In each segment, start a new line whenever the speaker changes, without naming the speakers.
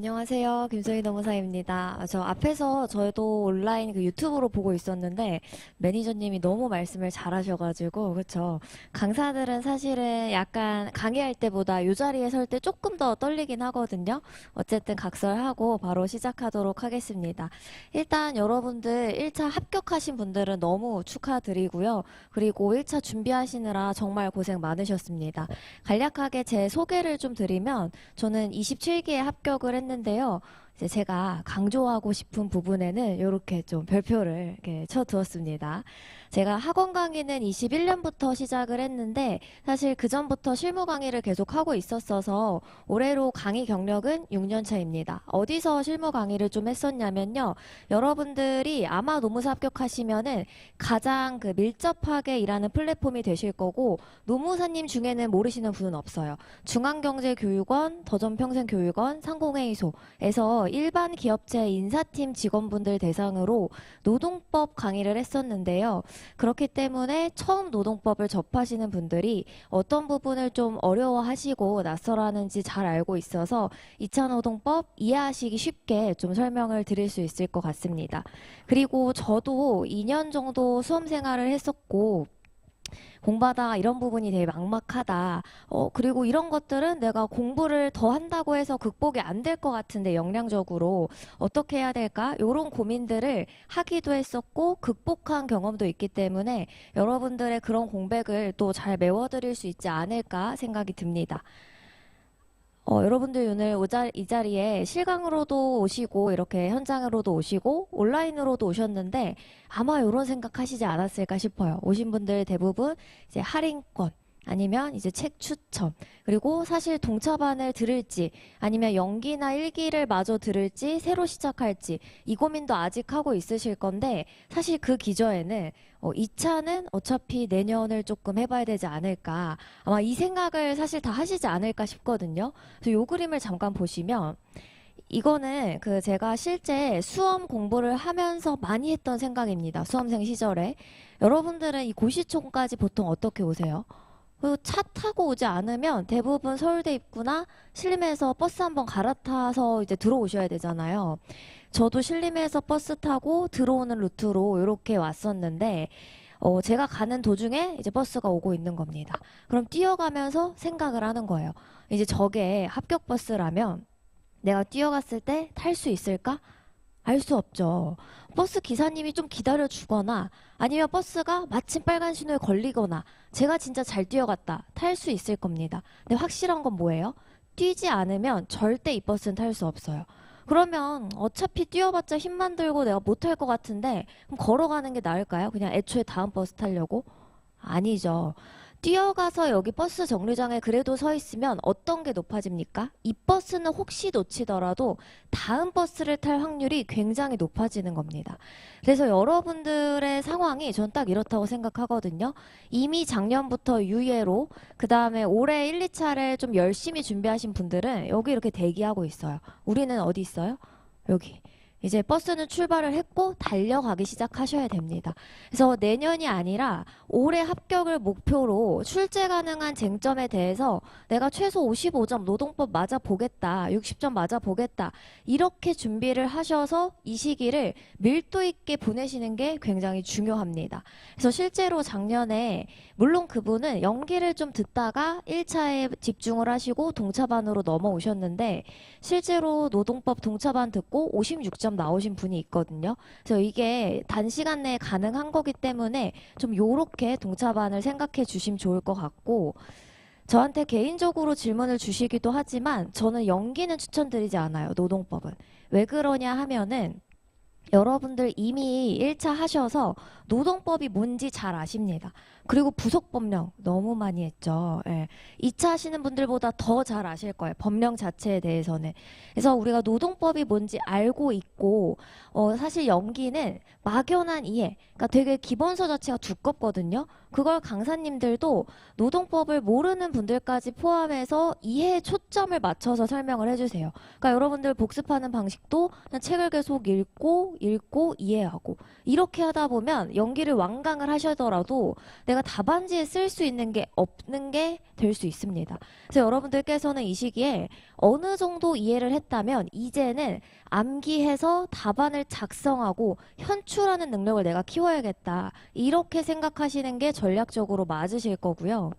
안녕하세요. 김소희 노무사입니다. 아, 저 앞에서 저도 온라인 그 유튜브로 보고 있었는데 매니저님이 너무 말씀을 잘하셔가지고 그렇죠. 강사들은 사실은 약간 강의할 때보다 이 자리에 설 때 조금 더 떨리긴 하거든요. 어쨌든 각설하고 바로 시작하도록 하겠습니다. 일단 여러분들 1차 합격하신 분들은 너무 축하드리고요. 그리고 1차 준비하시느라 정말 고생 많으셨습니다. 간략하게 제 소개를 좀 드리면 저는 27기에 합격을 했는데 요. 이제 제가 강조하고 싶은 부분에는 이렇게 좀 별표를 이렇게 쳐두었습니다. 제가 학원 강의는 21년부터 시작을 했는데 사실 그 전부터 실무 강의를 계속 하고 있었어서 올해로 강의 경력은 6년 차입니다. 어디서 실무 강의를 좀 했었냐면요. 여러분들이 아마 노무사 합격하시면은 가장 그 밀접하게 일하는 플랫폼이 되실 거고 노무사님 중에는 모르시는 분은 없어요. 중앙경제교육원, 더전평생교육원, 상공회의소에서 일반 기업체 인사팀 직원분들 대상으로 노동법 강의를 했었는데요. 그렇기 때문에 처음 노동법을 접하시는 분들이 어떤 부분을 좀 어려워하시고 낯설어하는지 잘 알고 있어서 2차 노동법 이해하시기 쉽게 좀 설명을 드릴 수 있을 것 같습니다. 그리고 저도 2년 정도 수험 생활을 했었고 공부하다가 이런 부분이 되게 막막하다. 어, 그리고 이런 것들은 내가 공부를 더 한다고 해서 극복이 안 될 것 같은데 역량적으로 어떻게 해야 될까? 이런 고민들을 하기도 했었고 극복한 경험도 있기 때문에 여러분들의 그런 공백을 또 잘 메워드릴 수 있지 않을까 생각이 듭니다. 어, 여러분들 오늘 오자, 이 자리에 실강으로도 오시고 이렇게 현장으로도 오시고 온라인으로도 오셨는데 아마 이런 생각 하시지 않았을까 싶어요. 오신 분들 대부분 이제 할인권 아니면 이제 책 추천 그리고 사실 동차반을 들을지 아니면 연기나 일기를 마저 들을지 새로 시작할지 이 고민도 아직 하고 있으실 건데 사실 그 기저에는 어, 2차는 어차피 내년을 조금 해봐야 되지 않을까 아마 이 생각을 사실 다 하시지 않을까 싶거든요. 그래서 요 그림을 잠깐 보시면 이거는 그 제가 실제 수험 공부를 하면서 많이 했던 생각입니다. 수험생 시절에. 여러분들은 이 고시총까지 보통 어떻게 오세요? 그리고 차 타고 오지 않으면 대부분 서울대 입구나 신림에서 버스 한번 갈아타서 이제 들어오셔야 되잖아요. 저도 신림에서 버스 타고 들어오는 루트로 이렇게 왔었는데 어, 제가 가는 도중에 이제 버스가 오고 있는 겁니다. 그럼 뛰어가면서 생각을 하는 거예요. 이제 저게 합격 버스라면 내가 뛰어갔을 때 탈 수 있을까? 알 수 없죠. 버스 기사님이 좀 기다려 주거나 아니면 버스가 마침 빨간 신호에 걸리거나 제가 진짜 잘 뛰어갔다. 탈 수 있을 겁니다. 근데 확실한 건 뭐예요? 뛰지 않으면 절대 이 버스는 탈 수 없어요. 그러면 어차피 뛰어봤자 힘만 들고 내가 못탈것 같은데 그럼 걸어가는 게 나을까요? 그냥 애초에 다음 버스 타려고? 아니죠. 뛰어가서 여기 버스 정류장에 그래도 서 있으면 어떤 게 높아집니까? 이 버스는 혹시 놓치더라도 다음 버스를 탈 확률이 굉장히 높아지는 겁니다. 그래서 여러분들의 상황이 전 딱 이렇다고 생각하거든요. 이미 작년부터 유예로 그 다음에 올해 1, 2차를 좀 열심히 준비하신 분들은 여기 이렇게 대기하고 있어요. 우리는 어디 있어요? 여기. 이제 버스는 출발을 했고 달려가기 시작하셔야 됩니다. 그래서 내년이 아니라 올해 합격을 목표로 출제 가능한 쟁점에 대해서 내가 최소 55점 노동법 맞아 보겠다. 60점 맞아 보겠다. 이렇게 준비를 하셔서 이 시기를 밀도 있게 보내시는 게 굉장히 중요합니다. 그래서 실제로 작년에 물론 그분은 연기를 좀 듣다가 1차에 집중을 하시고 동차반으로 넘어오셨는데 실제로 노동법 동차반 듣고 56점 나오신 분이 있거든요. 그래서 이게 단시간 내에 가능한 거기 때문에 좀 요렇게 동차반을 생각해 주시면 좋을 것 같고 저한테 개인적으로 질문을 주시기도 하지만 저는 연기는 추천드리지 않아요. 노동법은. 왜 그러냐 하면은 여러분들 이미 1차 하셔서 노동법이 뭔지 잘 아십니다. 그리고 부속 법령 너무 많이 했죠. 예. 2차 하시는 분들보다 더 잘 아실 거예요. 법령 자체에 대해서는. 그래서 우리가 노동법이 뭔지 알고 있고, 어, 사실 연기는 막연한 이해, 그러니까 되게 기본서 자체가 두껍거든요. 그걸 강사님들도 노동법을 모르는 분들까지 포함해서 이해에 초점을 맞춰서 설명을 해주세요. 그러니까 여러분들 복습하는 방식도 책을 계속 읽고, 읽고, 이해하고. 이렇게 하다 보면 연기를 완강을 하시더라도 내가 답안지에 쓸 수 있는 게 없는 게 될 수 있습니다. 그래서 여러분들께서는 이 시기에 어느 정도 이해를 했다면 이제는 암기해서 답안을 작성하고 현출하는 능력을 내가 키워야겠다. 이렇게 생각하시는 게 전략적으로 맞으실 거고요.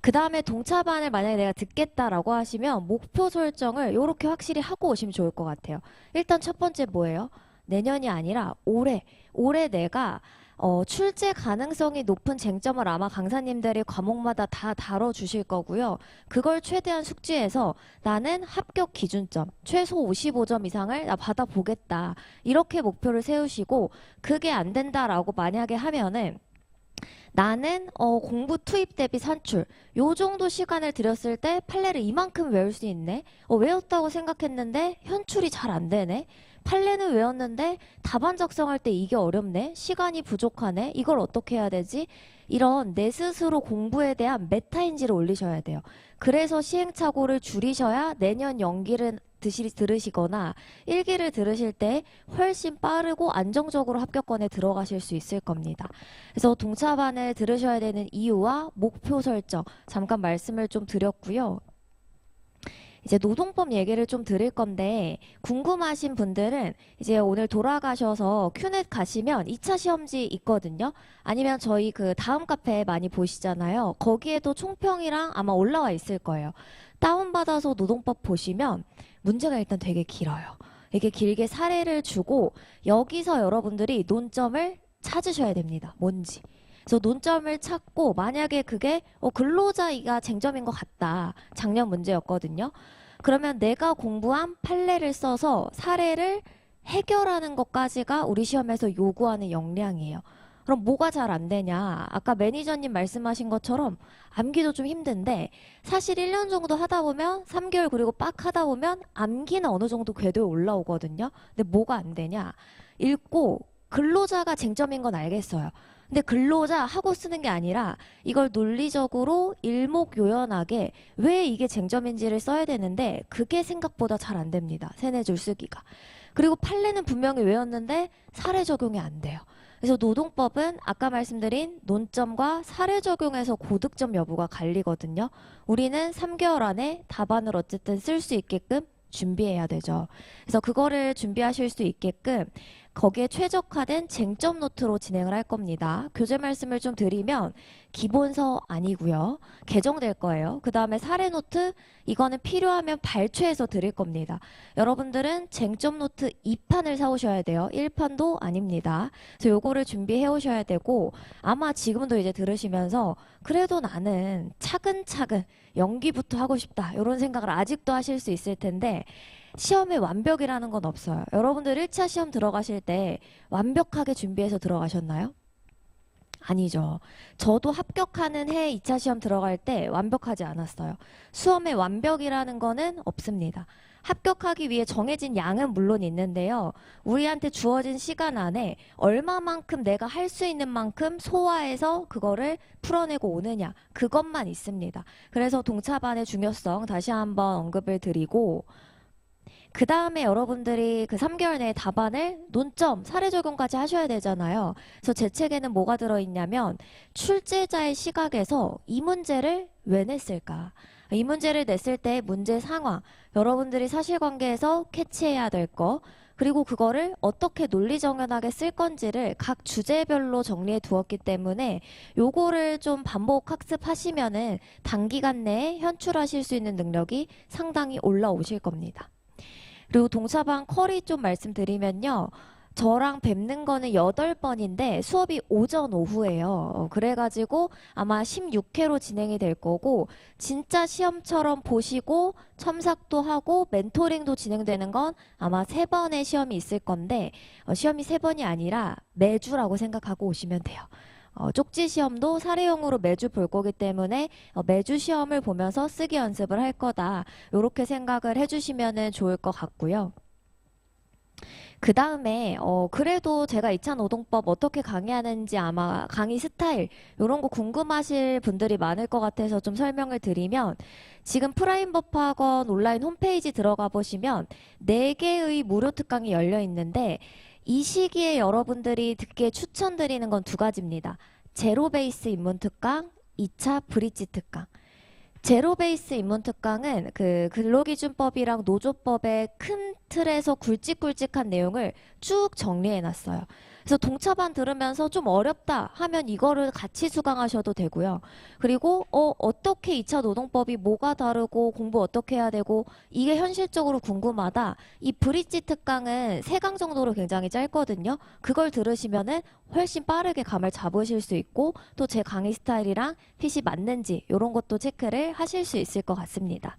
그 다음에 동차반을 만약에 내가 듣겠다라고 하시면 목표 설정을 이렇게 확실히 하고 오시면 좋을 것 같아요. 일단 첫 번째 뭐예요? 내년이 아니라 올해. 올해 내가 어, 출제 가능성이 높은 쟁점을 아마 강사님들이 과목마다 다 다뤄주실 거고요. 그걸 최대한 숙지해서 나는 합격 기준점, 최소 55점 이상을 나 받아보겠다. 이렇게 목표를 세우시고, 그게 안 된다라고 만약에 하면은, 나는 어, 공부 투입 대비 산출 요 정도 시간을 들였을 때 판례를 이만큼 외울 수 있네 어, 외웠다고 생각했는데 현출이 잘 안 되네 판례는 외웠는데 답안 작성할 때 이게 어렵네 시간이 부족하네 이걸 어떻게 해야 되지 이런 내 스스로 공부에 대한 메타인지를 올리셔야 돼요 그래서 시행착오를 줄이셔야 내년 연기를 드시, 들으시거나 일기를 들으실 때 훨씬 빠르고 안정적으로 합격권에 들어가실 수 있을 겁니다. 그래서 동차반을 들으셔야 되는 이유와 목표 설정 잠깐 말씀을 좀 드렸고요. 이제 노동법 얘기를 좀 드릴 건데 궁금하신 분들은 이제 오늘 돌아가셔서 큐넷 가시면 2차 시험지 있거든요. 아니면 저희 그 다음 카페 많이 보시잖아요. 거기에도 총평이랑 아마 올라와 있을 거예요. 다운받아서 노동법 보시면 문제가 일단 되게 길어요. 이게 길게 사례를 주고 여기서 여러분들이 논점을 찾으셔야 됩니다. 뭔지. 그래서 논점을 찾고 만약에 그게 어, 근로자가 쟁점인 것 같다. 작년 문제였거든요. 그러면 내가 공부한 판례를 써서 사례를 해결하는 것까지가 우리 시험에서 요구하는 역량이에요. 그럼 뭐가 잘 안 되냐? 아까 매니저님 말씀하신 것처럼 암기도 좀 힘든데 사실 1년 정도 하다 보면 3개월 그리고 빡 하다 보면 암기는 어느 정도 궤도에 올라오거든요. 근데 뭐가 안 되냐? 읽고 근로자가 쟁점인 건 알겠어요. 근데 근로자 하고 쓰는 게 아니라 이걸 논리적으로 일목요연하게 왜 이게 쟁점인지를 써야 되는데 그게 생각보다 잘 안 됩니다. 세네 줄 쓰기가. 그리고 판례는 분명히 외웠는데 사례 적용이 안 돼요. 그래서 노동법은 아까 말씀드린 논점과 사례 적용에서 고득점 여부가 갈리거든요. 우리는 3개월 안에 답안을 어쨌든 쓸 수 있게끔 준비해야 되죠. 그래서 그거를 준비하실 수 있게끔 거기에 최적화된 쟁점 노트로 진행을 할 겁니다. 교재 말씀을 좀 드리면 기본서 아니고요. 개정될 거예요. 그 다음에 사례 노트 이거는 필요하면 발췌해서 드릴 겁니다. 여러분들은 쟁점 노트 2판을 사오셔야 돼요. 1판도 아닙니다. 그래서 요거를 준비해 오셔야 되고 아마 지금도 이제 들으시면서 그래도 나는 차근차근 연기부터 하고 싶다. 이런 생각을 아직도 하실 수 있을 텐데 시험에 완벽이라는 건 없어요. 여러분들 1차 시험 들어가실 때 완벽하게 준비해서 들어가셨나요? 아니죠. 저도 합격하는 해 2차 시험 들어갈 때 완벽하지 않았어요. 수험의 완벽이라는 거는 없습니다. 합격하기 위해 정해진 양은 물론 있는데요. 우리한테 주어진 시간 안에 얼마만큼 내가 할 수 있는 만큼 소화해서 그거를 풀어내고 오느냐. 그것만 있습니다. 그래서 동차반의 중요성 다시 한번 언급을 드리고, 그 다음에 여러분들이 그 3개월 내에 답안을 논점, 사례 적용까지 하셔야 되잖아요. 그래서 제 책에는 뭐가 들어있냐면 출제자의 시각에서 이 문제를 왜 냈을까? 이 문제를 냈을 때 문제 상황, 여러분들이 사실관계에서 캐치해야 될 거, 그리고 그거를 어떻게 논리정연하게 쓸 건지를 각 주제별로 정리해 두었기 때문에 요거를 좀 반복 학습하시면은 단기간 내에 현출하실 수 있는 능력이 상당히 올라오실 겁니다. 그리고 동차방 컬이 좀 말씀드리면요. 저랑 뵙는 거는 8번인데 수업이 오전 오후예요. 어, 그래가지고 아마 16회로 진행이 될 거고 진짜 시험처럼 보시고 첨삭도 하고 멘토링도 진행되는 건 아마 3번의 시험이 있을 건데 어, 시험이 3번이 아니라 매주라고 생각하고 오시면 돼요. 어, 쪽지 시험도 사례형으로 매주 볼 거기 때문에 어, 매주 시험을 보면서 쓰기 연습을 할 거다. 이렇게 생각을 해주시면 좋을 것 같고요. 그 다음에 어 그래도 제가 2차 노동법 어떻게 강의하는지 아마 강의 스타일 이런 거 궁금하실 분들이 많을 것 같아서 좀 설명을 드리면 지금 프라임 법학원 온라인 홈페이지 들어가 보시면 4개의 무료 특강이 열려 있는데 이 시기에 여러분들이 듣기에 추천드리는 건 두 가지입니다. 제로 베이스 입문 특강, 2차 브릿지 특강. 제로 베이스 입문 특강은 그 근로기준법이랑 노조법의 큰 틀에서 굵직굵직한 내용을 쭉 정리해 놨어요. 그래서 동차반 들으면서 좀 어렵다 하면 이거를 같이 수강하셔도 되고요. 그리고 어 어떻게 2차 노동법이 뭐가 다르고 공부 어떻게 해야 되고 이게 현실적으로 궁금하다. 이 브릿지 특강은 세강 정도로 굉장히 짧거든요. 그걸 들으시면은 훨씬 빠르게 감을 잡으실 수 있고 또 제 강의 스타일이랑 핏이 맞는지 이런 것도 체크를 하실 수 있을 것 같습니다.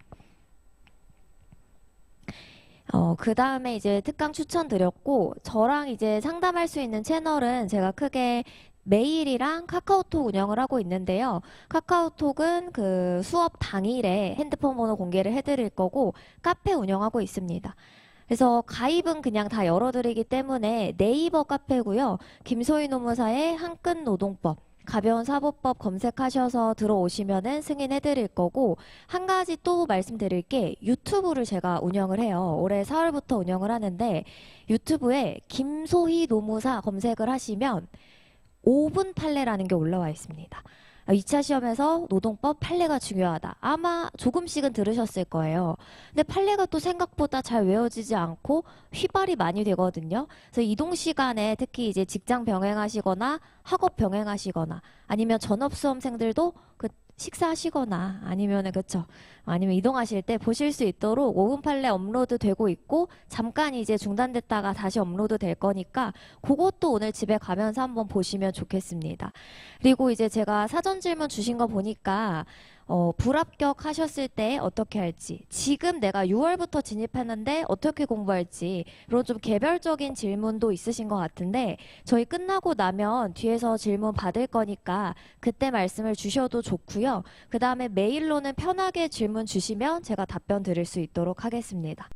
어, 그 다음에 이제 특강 추천드렸고, 저랑 이제 상담할 수 있는 채널은 제가 크게 메일이랑 카카오톡 운영을 하고 있는데요. 카카오톡은 그 수업 당일에 핸드폰 번호 공개를 해드릴 거고, 카페 운영하고 있습니다. 그래서 가입은 그냥 다 열어드리기 때문에 네이버 카페고요. 김소희 노무사의 한끝 노동법. 가벼운 사법법 검색하셔서 들어오시면은 승인해 드릴 거고 한 가지 또 말씀드릴 게 유튜브를 제가 운영을 해요. 올해 4월부터 운영을 하는데 유튜브에 김소희 노무사 검색을 하시면 5분 판례라는 게 올라와 있습니다. 2차 시험에서 노동법 판례가 중요하다. 아마 조금씩은 들으셨을 거예요. 근데 판례가 또 생각보다 잘 외워지지 않고 휘발이 많이 되거든요. 그래서 이동 시간에 특히 이제 직장 병행하시거나 학업 병행하시거나 아니면 전업 수험생들도 그 식사하시거나 아니면은 그쵸 아니면 이동하실 때 보실 수 있도록 5분 판례 업로드 되고 있고 잠깐 이제 중단됐다가 다시 업로드 될 거니까 그것도 오늘 집에 가면서 한번 보시면 좋겠습니다. 그리고 이제 제가 사전 질문 주신 거 보니까 어, 불합격 하셨을 때 어떻게 할지, 지금 내가 6월부터 진입했는데 어떻게 공부할지, 이런 좀 개별적인 질문도 있으신 것 같은데, 저희 끝나고 나면 뒤에서 질문 받을 거니까 그때 말씀을 주셔도 좋고요. 그 다음에 메일로는 편하게 질문 주시면 제가 답변 드릴 수 있도록 하겠습니다.